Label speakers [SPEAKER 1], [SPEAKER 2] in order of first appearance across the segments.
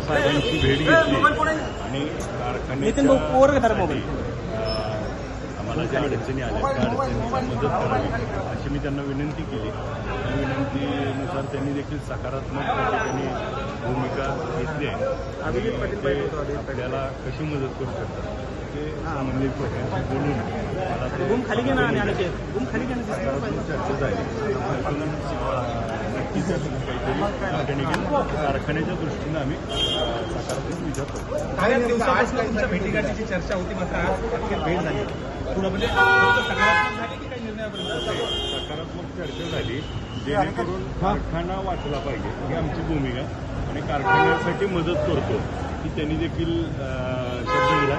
[SPEAKER 1] साहेबांची भेट घेतली. आणि
[SPEAKER 2] नितीन भाऊ, वर का जरा मोबाईल?
[SPEAKER 1] कारखान्याच्या अं, आम्हाला ज्या अडचणी आल्या त्या अडचणीला मदत करावी अशी मी त्यांना विनंती केली. त्या विनंतीनुसार त्यांनी देखील सकारात्मक त्या ठिकाणी भूमिका घेतली आहे. आणि ते आपल्याला कशी मदत करू शकतात ते संबंधित बोलून मला ते. चर्चा झाली. म्हणून नक्कीच काहीतरी त्या ठिकाणी कारखान्याच्या दृष्टीनं आम्ही सकारात्मक विचार करतो
[SPEAKER 3] काही दिवसापासून तुमच्या भेटीगाठीची चर्चा होती मात्र आज अखेर भेट झाली पुढं म्हणजे सकारात्मक झाली की काही निर्णयापर्यंत
[SPEAKER 1] सकारात्मक चर्चा झाली जेणेकरून कारखाना वाचला पाहिजे. ही आमची भूमिका आणि कारखान्यासाठी मदत करतो की त्यांनी देखील शब्द दिला.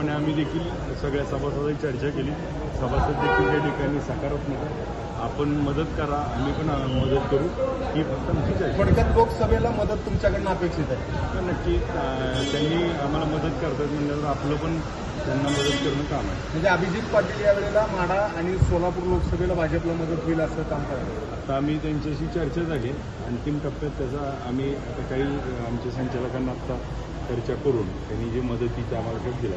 [SPEAKER 1] आम्ही देखील सगळ्या सभासदांची चर्चा केली. सभासद देखील त्या ठिकाणी सकारात्मक. आपण मदत करा आम्ही पण मदत करू. ही फक्त आमची चर्चा.
[SPEAKER 3] थोडक्यात लोकसभेला मदत तुमच्याकडनं अपेक्षित आहे.
[SPEAKER 1] तर नक्की. त्यांनी आम्हाला मदत करतात म्हणल्यावर आपलं पण त्यांना मदत करणं काम आहे.
[SPEAKER 3] म्हणजे अभिजित पाटील यावेळेला माढा आणि सोलापूर लोकसभेला भाजपला मदत होईल असं काम करणार
[SPEAKER 1] आता आम्ही त्यांच्याशी चर्चा झाली. अंतिम टप्प्यात त्याचा आम्ही आता काही आमच्या संचालकांना आता चर्चा करून त्यांनी जे मदतीचा आम्हाला दिला